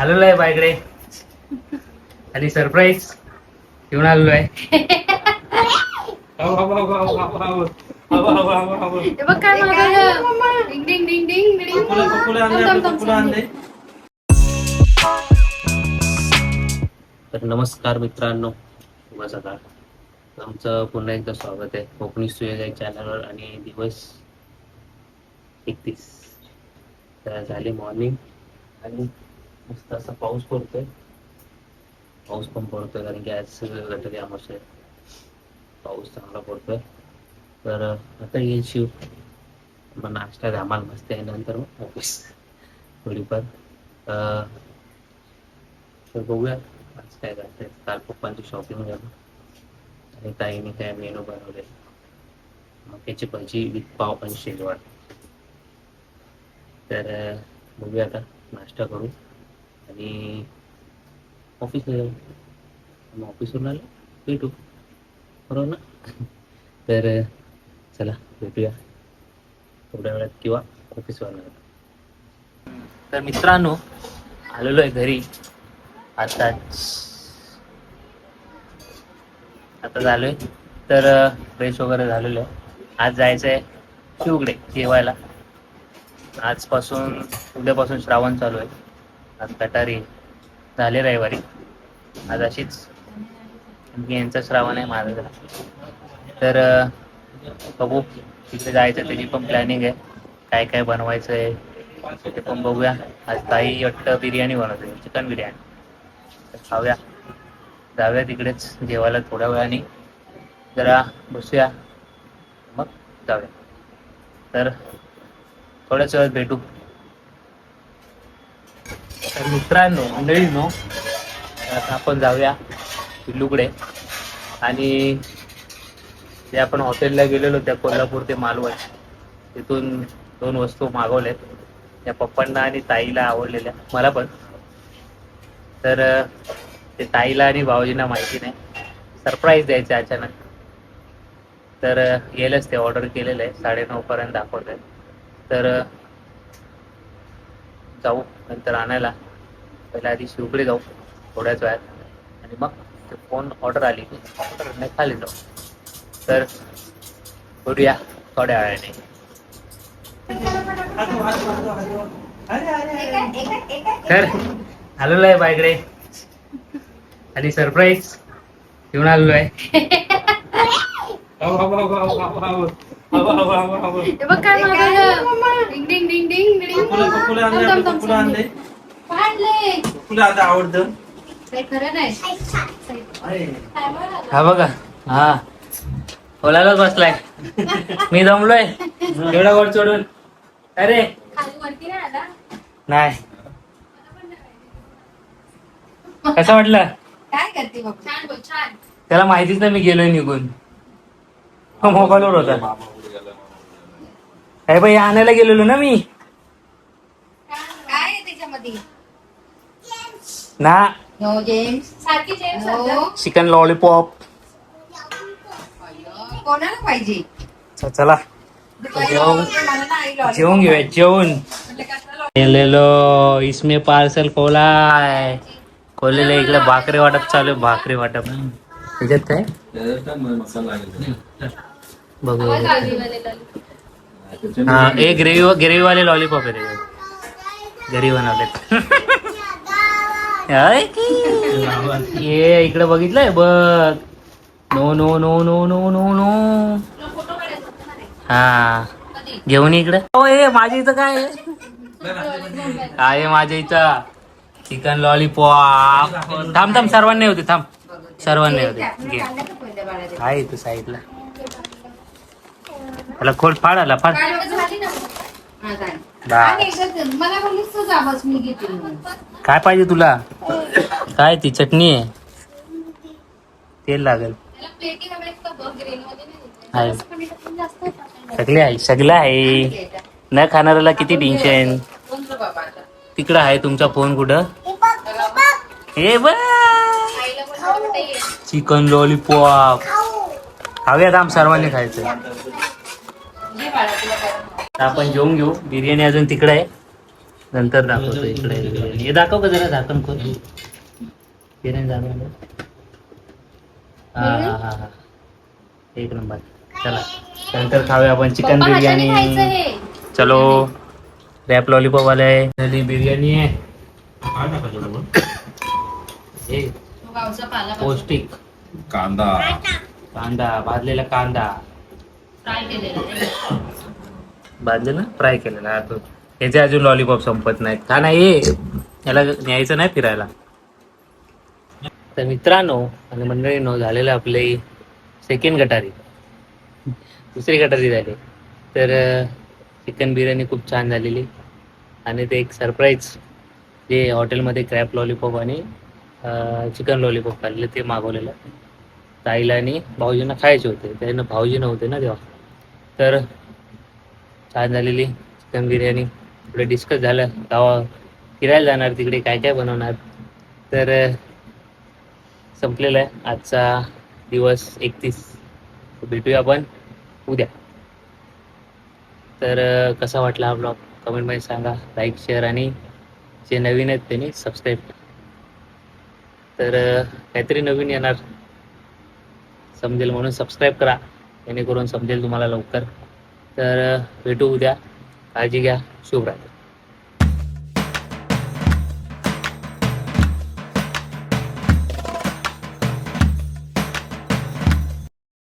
आलेलो आहे बायकडे आणि सरप्राईज घेऊन आलेलो आहे. तर नमस्कार मित्रांनो. आमचं पुन्हा एकदा स्वागत आहे. कोकणी सुयोजक चॅनलवर आणि दिवस एकतीस. तर झाली मॉर्निंग आणि मस्त असा पाऊस पडतोय. पाऊस पण पडतोय कारण की आज गणपती अमावस्या आहे. पाऊस चांगला पडतोय. तर आता येईल शिव. मग नाश्ता धमाल मस्त आहे नंतर मग ऑफिस. थोडीफार. तर बघूया. आज काय करते काल पप्पांची शॉपिंग झालं आणि ताईने काय मेनू बनवले. मक्याची भाजी विथ पाव पण शेजवान तर बघूया आता नाश्ता करू. आणि ऑफिसला जाऊ. मग ऑफिसवरून आलं भेटू. बरोबर ना? तर चला भेटूया. थोड्या वेळात किंवा ऑफिसवर तर मित्रांनो आलेलो आहे घरी. आताच आता झालोय. तर फ्रेश वगैरे झालेलो आहे. आज जायचं आहे शिवकडे जेवायला. आजपासून उद्यापासून श्रावण चालू आहे. आज कटारी झाले रविवारी. आज अशीच यांचा श्रावण आहे माझा. तर बघू तिथे जायचं त्याची पण प्लॅनिंग आहे. काय काय बनवायचं आहे ते पण बघूया. आज ताई वाटतं बिर्याणी बनवते चिकन बिर्याणी. तर खाऊया. जाऊया तिकडेच जेवायला थोड्या वेळाने. जरा बसूया. मग जाऊया. तर थोड्याच वेळात भेटू. तर मित्रांनो मंडळींनो आता आपण जाऊया पिल्लूकडे. आणि जे आपण हॉटेलला गेलेलो त्या कोल्हापूर ते मालवण. तिथून दोन वस्तू मागवल्यात. त्या पप्पांना आणि ताईला आवडलेल्या. मला पण. तर ते ताईला आणि भाऊजींना माहिती नाही. सरप्राईज द्यायचं अचानक. तर येईलच ते ऑर्डर केलेलं. आहे साडेनऊ पर्यंत दाखवत आहे तर जाऊ नंतर आणायला. पहिल्या आधी शिवकडे जाऊ थोड्याच वेळात. आणि मग ते फोन ऑर्डर आली. की ऑर्डर खाली जाऊ. तर करूया थोड्या वेळाने. तर आलेलो आहे बायकडे आणि सरप्राईज घेऊन आलेलो आहे. हे बघ काय मागवलं डिंग डिंग डिंग डिंग डिंग. थांब, थांब, थांब, थांब. पाडले आवडतं. काही खरं नाही. हा बघा हा. बोलायलाच बसलाय. मी जमलोय एवढा वर चढून अरे. खाली वरती नाही आला. नाही. कसं वाटलं? काय करते बघ. छान बोल छान. त्याला माहितीच नाही मी गेलोय निघून. मोबाईलवर होता. अरे बाई आणायला गेलेलो ना मी. काय आहे त्याच्यामध्ये? ना. नो जेम्स सारखी जेम्स चिकन लॉलीपॉप कोणाला पाहिजे? चला जेवून मला नाही लॉली. जेवून घेऊया जेवून. म्हटलं कशाला गेलेलो इसमे पार्सल खोलाय. खोलेलं इकडे भाकरी वाटप चालू आहे भाकरी वाटप. त्याच्यात काय? बघू. हा एक ग्रेव्ही वाले लॉलीपॉप आहे त्याच्यात घरी बनवलेत. ये इकडे बघितलंय बघ no no no no no no no. हा? घेऊन इकडे हो ए माझ्या इथं काय आहे? माझ्या इथं चिकन लॉलीपॉप थांब थांब सर्वांनी होते थांब सर्वांनी होते घे? आहे इथं साईडला त्याला खोल फाड आला फाड झाली ना हा, झाली. बस. आणि एकदा मला बोललीस तू जा बस मी घेते म्हणून. काय पाहिजे तुला काय ती चटणी आहे तेल लागेल हवे. आहे. सगळे आहे सगळं आहे. न खाणाऱ्याला किती टेन्शन कोणतं बाबा आता? तिकडं आहे तुमचा फोन कुठं हे बघ आईला ये. चिकन लॉलीपॉप खाऊयात आम सर्वांनी खायचं तर आपण जेवून घेऊ. बिर्याणी अजून तिकडे आहे. नंतर दाखवतो इकडे. हे दाखव का जरा? झाकण खोल. बिर्याणी दाखव हा हा हा हा. एक नंबर. चला. नंतर खाऊया आपण चिकन बिर्याणी. हे. चलो. रॅप लॉलीपॉप आलाय झाली बिर्याणी आहे. हे. पौष्टिक. कांदा. कांदा. भाजलेला कांदा. फ्राय ना आहे. फ्राय केलेला. तो याचे अजून लॉलीपॉप संपत नाहीत. का नाही याला न्यायचं नाही फिरायला? तर मित्रांनो आणि मंडळींनो झालेलं आपले सेकंड गटारी. दुसरी गटारी झाली. तर चिकन बिर्याणी खूप छान झालेली. आणि ते एक सरप्राईज जे हॉटेलमध्ये क्रॅप लॉलीपॉप आणि चिकन लॉलीपॉप खाल्ले ते मागवलेलं. ताईला आणि भाऊजींना खायचे होते. त्यांना भाऊजी नव्हते ना तेव्हा. तर छान झालेली चिकन बिर्याणी. पुढे डिस्कस झालं गावा फिरायला जाणार तिकडे काय काय बनवणार. तर संपलेला आहे. आजचा दिवस एकतीस. भेटूया आपण उद्या. तर कसा वाटला हा ब्लॉग कमेंटमध्ये सांगा. लाईक शेअर आणि जे नवीन आहेत त्यांनी सबस्क्राईब तर काहीतरी नवीन येणार. समजेल म्हणून सबस्क्राईब करा. जेणेकरून समजेल तुम्हाला लवकर. तर भेटू उद्या. काळजी घ्या. शुभरात्री.